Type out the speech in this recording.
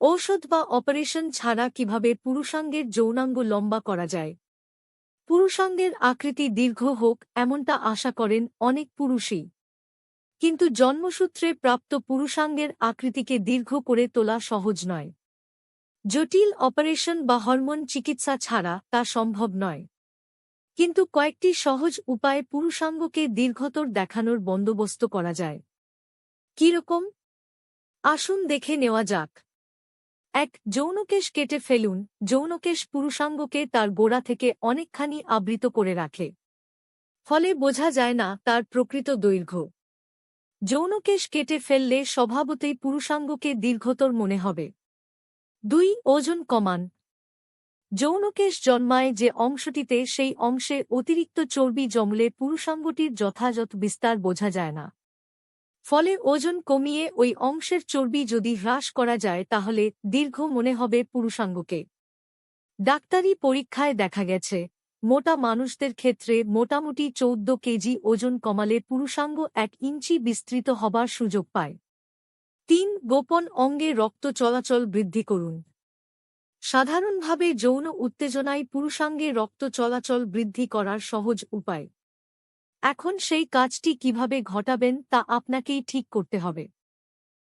ঔষধ বা অপারেশন ছাড়া কীভাবে পুরুষাঙ্গের যৌনাঙ্গ লম্বা করা যায়? পুরুষাঙ্গের আকৃতি দীর্ঘ হোক, এমনটা আশা করেন অনেক পুরুষই। কিন্তু জন্মসূত্রে প্রাপ্ত পুরুষাঙ্গের আকৃতিকে দীর্ঘ করে তোলা সহজ নয়। জটিল অপারেশন বা হরমোন চিকিৎসা ছাড়া তা সম্ভব নয়। কিন্তু কয়েকটি সহজ উপায়ে পুরুষাঙ্গকে দীর্ঘতর দেখানোর বন্দোবস্ত করা যায়। কীরকম আসুন দেখে নেওয়া যাক। এক, যৌনকেশ কেটে ফেলুন, যৌনকেশ পুরুষাঙ্গকে তার গোড়া থেকে অনেকখানি আবৃত করে রাখে। ফলে বোঝা যায় না তার প্রকৃত দৈর্ঘ্য। যৌনকেশ কেটে ফেললে স্বভাবতেই পুরুষাঙ্গকে দীর্ঘতর মনে হবে। দুই, ওজন কমান। যৌনকেশ জন্মায় যে অংশটিতে সেই অংশে অতিরিক্ত চর্বি জমলে পুরুষাঙ্গটির যথাযথ বিস্তার বোঝা যায় না। ফলে ওজন কমিয়ে ওই অংশের চর্বি যদি হ্রাস করা যায় তাহলে দীর্ঘ মনে হবে পুরুষাঙ্গকে। ডাক্তারি পরীক্ষায় দেখা গেছে, মোটা মানুষদের ক্ষেত্রে মোটামুটি চৌদ্দ কেজি ওজন কমালে পুরুষাঙ্গ এক ইঞ্চি বিস্তৃত হবার সুযোগ পায়। তিন, গোপন অঙ্গে রক্ত চলাচল বৃদ্ধি করুন। সাধারণভাবে যৌন উত্তেজনায় পুরুষাঙ্গে রক্ত চলাচল বৃদ্ধি করার সহজ উপায়। এখন সেই কাজটি কীভাবে ঘটাবেন তা আপনাকেই ঠিক করতে হবে।